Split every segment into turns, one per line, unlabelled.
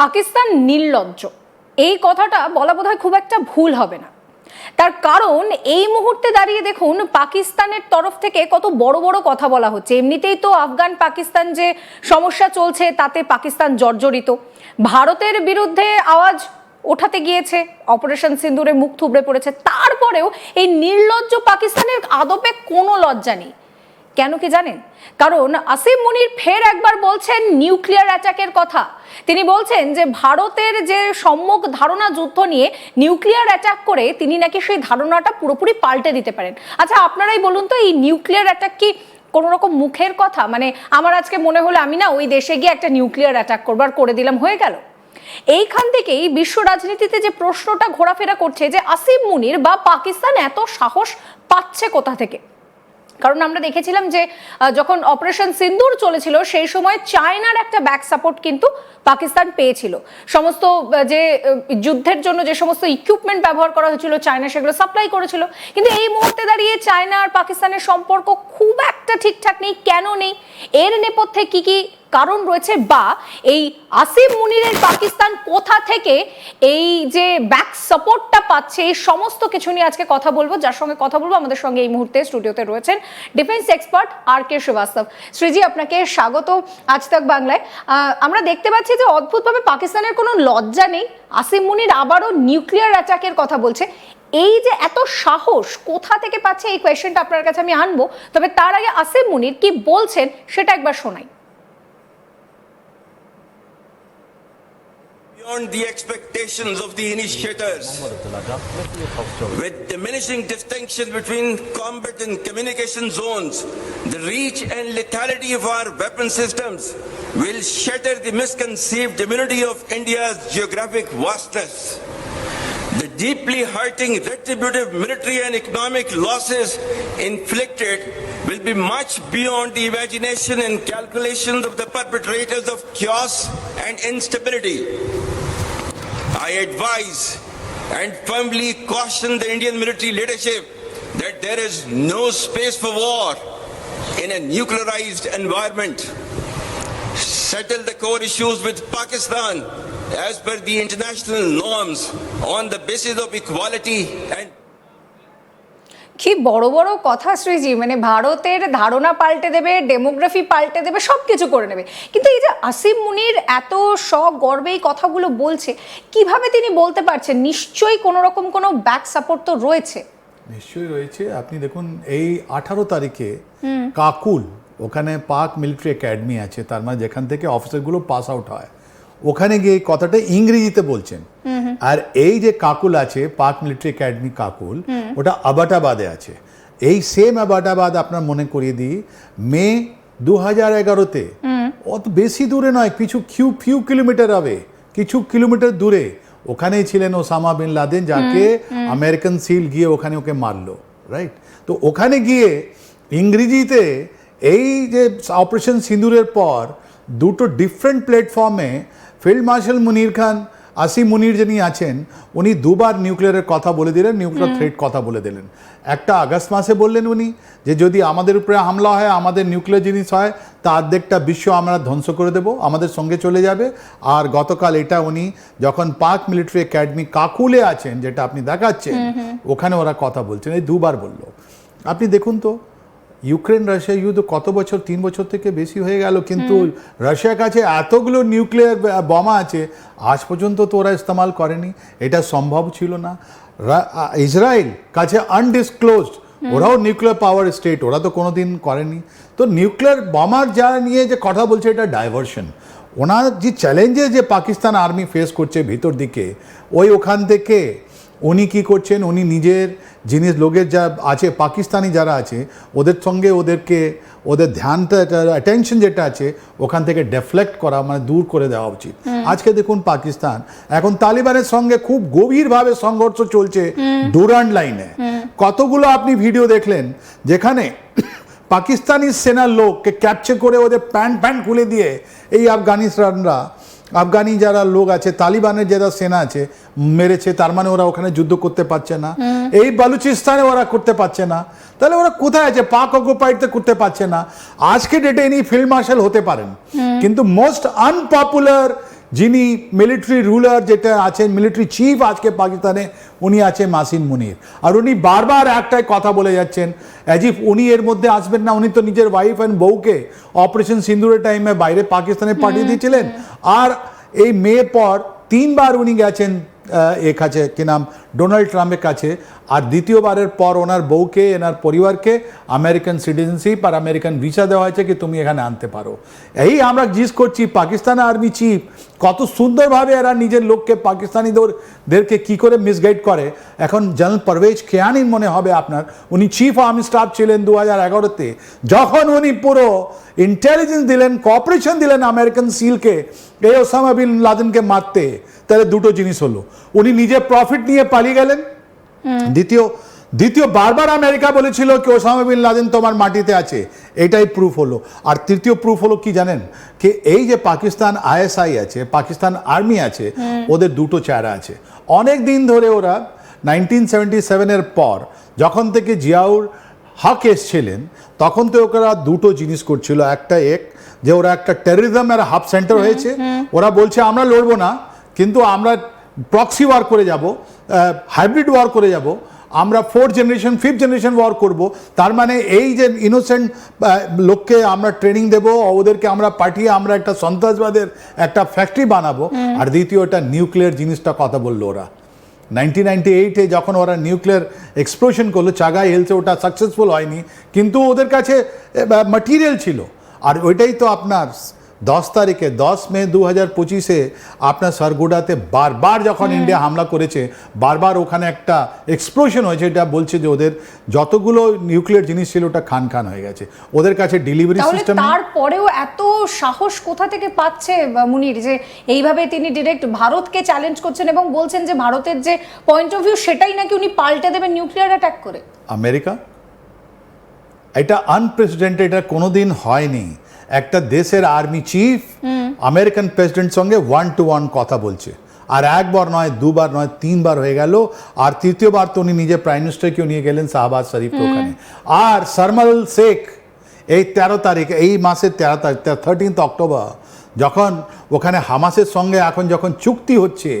পাকিস্তান নির্লজ্জ। এই কথাটা বলা বোধহয় খুব একটা ভুল হবে না। তার কারণ, এই মুহূর্তে দাঁড়িয়ে দেখুন, পাকিস্তানের তরফ থেকে কত বড় বড় কথা বলা হচ্ছে। এমনিতেই তো আফগান, পাকিস্তান যে সমস্যা চলছে, তাতে পাকিস্তান জর্জরিত। ভারতের বিরুদ্ধে আওয়াজ ওঠাতে গিয়েছে, অপারেশন সিন্দুরে মুখ থুবড়ে পড়েছে। তারপরেও এই নির্লজ্জ পাকিস্তানের আদপে কোনো লজ্জা নেই। কেন কি জানেন? কারণ আসিম মুনির ফের একবার বলছেন নিউক্লিয়ার অ্যাটাকের কথা। তিনি বলছেন যে ভারতের যে সম্যক ধারণা যুদ্ধ নিয়ে নিউক্লিয়ার অ্যাটাক করে তিনি নাকি সেই ধারণাটা পুরোপুরি পাল্টে দিতে পারেন। আচ্ছা আপনারাই বলুন তো, এই নিউক্লিয়ার অ্যাটাক কি কোনো রকম মুখের কথা? মানে আমার আজকে মনে হলো আমি না ওই দেশে গিয়ে একটা নিউক্লিয়ার অ্যাটাক করবার করে দিলাম, হয়ে গেল। এইখান থেকেই বিশ্ব রাজনীতিতে যে প্রশ্নটা ঘোরাফেরা করছে যে আসিম মুনির বা পাকিস্তান এত সাহস পাচ্ছে কোথা থেকে? কারণ আমরা দেখেছিলাম যে যখন অপারেশন সিন্দুর চলেছিল, সেই সময় চায়নার একটা ব্যাক সাপোর্ট কিন্তু পাকিস্তান পেয়েছিল। সমস্ত যে যুদ্ধের জন্য যে সমস্ত ইকুইপমেন্ট ব্যবহার করা হয়েছিল চায়না, সেগুলো সাপ্লাই করেছিল। কিন্তু এই মুহূর্তে দাঁড়িয়ে চায়না আর পাকিস্তানের সম্পর্ক খুব একটা ঠিকঠাক নেই। কেন নেই? এর নেপথ্যে কি কি কারণ রয়েছে বা, এই আসিফ মুনিরের পাকিস্তান কোথা থেকে এই যে ব্যাক সাপোর্টটা পাচ্ছে, এই সমস্ত কিছু নিয়ে আজকে কথা বলব। যার সঙ্গে কথা বলব, আমাদের সঙ্গে এই মুহূর্তে স্টুডিওতে রয়েছেন defence expert R K Srivastava Shreeji, আপনাকে স্বাগত আজ তাক বাংলায়। আমরা দেখতে পাচ্ছি যে অদ্ভুতভাবে পাকিস্তানের কোনো লজ্জা নেই। আসিম মুনির আবারও নিউক্লিয়ার অ্যাটাকের কথা বলছে। এই যে এত সাহস কোথা থেকে পাচ্ছে, এই কোয়েশ্চেনটা আপনার কাছে আমি আনব। তবে তার আগে আসিম মুনির কি বলছেন, সেটা একবার শোনাই।
Beyond the expectations of the initiators. With diminishing distinction between combat and communication zones, the reach and lethality of our weapon systems will shatter the misconceived immunity of India's geographic vastness. The deeply hurting retributive military and economic losses inflicted will be much beyond the imagination and calculations of the perpetrators of chaos and instability. I advise and firmly caution the Indian military leadership that there is no space for war in a nuclearized environment. Settle the core issues with Pakistan as per the international norms on the basis of equality and
কি বড় বড় কথা শ্রীজি মানে ভারতের ধারণা পাল্টে দেবে demography পাল্টে দেবে সব কিছু করে নেবে। কিন্তু এই যে আসিম মুনির এত সগর্বে এই কথাগুলো বলছে কীভাবে তিনি বলতে পারছেন? নিশ্চয়ই কোনো রকম কোনো ব্যাক সাপোর্ট তো রয়েছে।
নিশ্চয়ই রয়েছে। আপনি দেখুন এই আঠারো তারিখে কাকুল ওখানে পাক মিলিটারি একাডেমি আছে তার মানে যেখান থেকে অফিসারগুলো পাস আউট হয়। ওখানে গিয়ে কথাটা ইংরেজিতে বলছেন। আর এই যে কাকুল আছে পাক মিলিটারি একাডেমি কাকুল, ওটা আবাটাবাদে আছে। এই সেম আবাটাবাদ আপনার মনে করিয়ে দিই, মে দু হাজার এগারোতে, অত বেশি দূরে নয়, কিছু কিউ ফিউ কিলোমিটার হবে, কিছু কিলোমিটার দূরে, ওখানেই ছিলেন ওসামা বিন লাদেন, যাকে আমেরিকান সিল গিয়ে ওখানে ওকে মারলো রাইট তো ওখানে গিয়ে ইংরেজিতে এই যে অপারেশন সিঁদুরের পর, দুটো ডিফারেন্ট প্ল্যাটফর্মে ফিল্ড মার্শাল মুনির খান আসি মুনির যিনি আছেন উনি দুবার নিউক্লিয়ারের কথা বলে দিলেন নিউক্লিয়ার থ্রেট কথা বলে দিলেন। একটা আগস্ট মাসে বললেন উনি যে যদি আমাদের উপরে হামলা হয় আমাদের নিউক্লিয়ার জিনিস হয় তা অর্ধেকটা বিশ্ব আমরা ধ্বংস করে দেব আমাদের সঙ্গে চলে যাবে। আর গতকাল এটা উনি যখন পাক মিলিটারি একাডেমি কাকুলে আছেন যেটা আপনি দেখাচ্ছেন ওখানে ওরা কথা বলছেন এই দুবার বলল। আপনি দেখুন তো ইউক্রেন রাশিয়া যুদ্ধ কত বছর? তিন বছর থেকে বেশি হয়ে গেল। কিন্তু রাশিয়ার কাছে এতগুলো নিউক্লিয়ার বোমা আছে আজ পর্যন্ত তো ওরা ইস্তেমাল করেনি। এটা সম্ভব ছিল না। ইসরায়েল কাছে আনডিসক্লোজড ওরাও নিউক্লিয়ার পাওয়ার স্টেট ওরা তো কোনোদিন করেনি। তো নিউক্লিয়ার বোমার যা নিয়ে যে কথা বলছে এটা ডাইভার্সন ওনার যে চ্যালেঞ্জে যে পাকিস্তান আর্মি ফেস করছে ভিতর দিকে ওই ওখান থেকে উনি কি করছেন? উনি নিজের জিনিস লোকের যা আছে পাকিস্তানি যারা আছে ওদের সঙ্গে ওদেরকে ওদের ধ্যানটা অ্যাটেনশন যেটা আছে ওখান থেকে ডেফ্লেক্ট করা মানে দূর করে দেওয়া উচিত। আজকে দেখুন পাকিস্তান। এখন তালিবানের সঙ্গে খুব গভীরভাবে সংঘর্ষ চলছে ডুরান্ড লাইনে। কতগুলো আপনি ভিডিও দেখলেন যেখানে পাকিস্তানি সেনার লোককে ক্যাপচার করে ওদের প্যান্ট প্যান্ট খুলে দিয়ে এই আফগানিস্তানরা আফগানি যারা লোক আছে তালিবানের যারা সেনা আছে মেরেছে তার মানে ওরা ওখানে যুদ্ধ করতে পারছে না। এই বালুচিস্তানে ওরা করতে পারছে না। তাহলে ওরা কোথায় আছে? পাক অকুপাইড করতে পারছে না। আজকে ডেটে ইনি ফিল্ড মার্শাল হতে পারেন। কিন্তু মোস্ট আনপপুলার যিনি মিলিটারি রুলার যেটা আছেন মিলিটারি চিফ আজকে পাকিস্তানে উনি আছে মাসিন মুনির। আর উনি বারবার একটাই কথা বলে যাচ্ছেন অ্যাজ ইফ উনি এর মধ্যে আসবেন না উনি তো নিজের ওয়াইফ অ্যান্ড বউকে অপারেশন সিন্দুরের টাইমে বাইরে পাকিস্তানে পাঠিয়ে দিয়েছিলেন। আর এই মেয়ের পর তিনবার উনি গেছেন এ কাছে কি নাম? ডোনাল্ড ট্রাম্পের কাছে। আর দ্বিতীয়বারের পর ওনার বউকে এনার পরিবারকে আমেরিকান সিটিজেনশিপ আর আমেরিকান ভিসা দেওয়া হয়েছে কি তুমি এখানে আনতে পারো। এই আমরা জিজ্ঞেস করছি পাকিস্তান আর্মি চিফ কত সুন্দরভাবে এরা নিজের লোককে পাকিস্তানিদেরকে কি করে মিসগাইড করে। এখন জেনারেল পারভেজ খেয়ানির মনে হবে আপনার। উনি চিফ আর্মি স্টাফ ছিলেন দু হাজার এগারোতে। যখন উনি পুরো ইন্টেলিজেন্স দিলেন কপারেশন দিলেন আমেরিকান সিলকে এই ওসামা বিন লাদেনকে মারতে তাহলে দুটো জিনিস হলো। উনি নিজে প্রফিট নিয়ে পালিয়ে গেলেন। দ্বিতীয় দ্বিতীয় বারবার আমেরিকা বলেছিল কি ওসামা বিন লাদেন তোমার মাটিতে আছে। এটাই প্রুফ হলো। আর তৃতীয় প্রুফ হলো কি জানেন? কি এই যে পাকিস্তান আইএসআই আছে পাকিস্তান আর্মি আছে ওদের দুটো চেহারা আছে। অনেক দিন ধরে ওরা নাইনটিন সেভেন্টি সেভেনের পর যখন থেকে জিয়াউর হক এসছিলেন তখন তো ওরা দুটো জিনিস করছিল। একটা এক যে ওরা একটা টেররিজমের হাব সেন্টার হয়েছে। ওরা বলছে আমরা লড়বো না কিন্তু আমরা প্রক্সি ওয়ার করে যাব হাইব্রিড ওয়ার করে যাব। আমরা fourth generation fifth generation war করব। তার মানে এই যে ইনোসেন্ট লোককে আমরা ট্রেনিং দেব ওদেরকে আমরা পাঠিয়ে আমরা একটা সন্ত্রাসবাদের একটা ফ্যাক্টরি বানাবো। আর দ্বিতীয় এটা নিউক্লিয়ার জিনিসটা কথা বলল ওরা। নাইনটিন নাইনটি এইটে যখন ওরা নিউক্লিয়ার এক্সপ্লোশন করল চাগাই হেলসে ওটা সাকসেসফুল হয়নি কিন্তু ওদের কাছে মাটিরিয়াল ছিল। আর ওইটাই তো আপনার দশ তারিখে দশ মে দু হাজার পঁচিশে আপনার সরগুডাতে বারবার যখন ইন্ডিয়া হামলা করেছে বারবার ওখানে একটা এক্সপ্লোশন হয়েছে এটা বলছে যে ওদের যতগুলো নিউক্লিয়ার জিনিস ছিল ওটা খান খান হয়ে গেছে। ওদের কাছে ডেলিভারি সিস্টেম
তারপরেও এত সাহস কোথা থেকে পাচ্ছে মুনির? যে এইভাবে তিনি ডিরেক্ট ভারতকে চ্যালেঞ্জ করছেন এবং বলছেন যে ভারতের যে পয়েন্ট অফ ভিউ সেটাই নাকি উনি পাল্টে দেবেন নিউক্লিয়ার অ্যাটাক করে?
আমেরিকা? এটা আনপ্রেসিডেন্টেড এটা কোনোদিন হয়নি। একটা দেশের আর্মি চিফ আমেরিকান প্রেসিডেন্ট সঙ্গে ওয়ান টু ওয়ান কথা বলছে। আর একবার নয় দুবার নয় তিনবার হয়ে গেল। আর তৃতীয়বার তো উনি নিজে প্রাইম মিনিস্টারকেও নিয়ে গেলেন শাহবাজ শরীফ ওখানে। আর সরমল শেখ এই তেরো তারিখ এই মাসের তেরো তারিখ থার্টিন্থ অক্টোবর যখন ওখানে হামাসের সঙ্গে এখন যখন চুক্তি হচ্ছে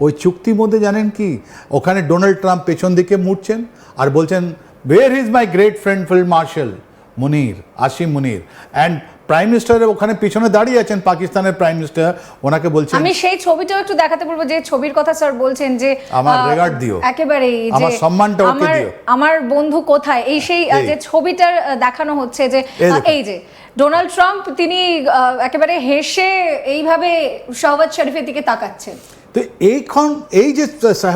ওই চুক্তির মধ্যে জানেন কি? ওখানে ডোনাল্ড ট্রাম্প পেছন দিকে মুড়ছেন আর বলছেন where is my great friend field marshal Munir Asim Munir. And prime মিনিস্টারের ওখানে পিছনে দাঁড়িয়ে আছেন পাকিস্তানের প্রাইম মিনিস্টার ওনাকে বলছেন
আমি সেই ছবিটাও একটু দেখাতে বলব যে ছবির কথা স্যার বলছেন যে
আমার regard দিও।
একেবারেই যে
আমার সম্মানটা ওকে দিও।
আমার বন্ধু কোথায় এই সেই যে ছবিটার দেখানো হচ্ছে যে
এই
যে ডোনাল্ড ট্রাম্প তিনি একেবারে হেসে এইভাবে শাহবাজ শরীফের দিকে তাকাচ্ছেন
তো এইখন এই যে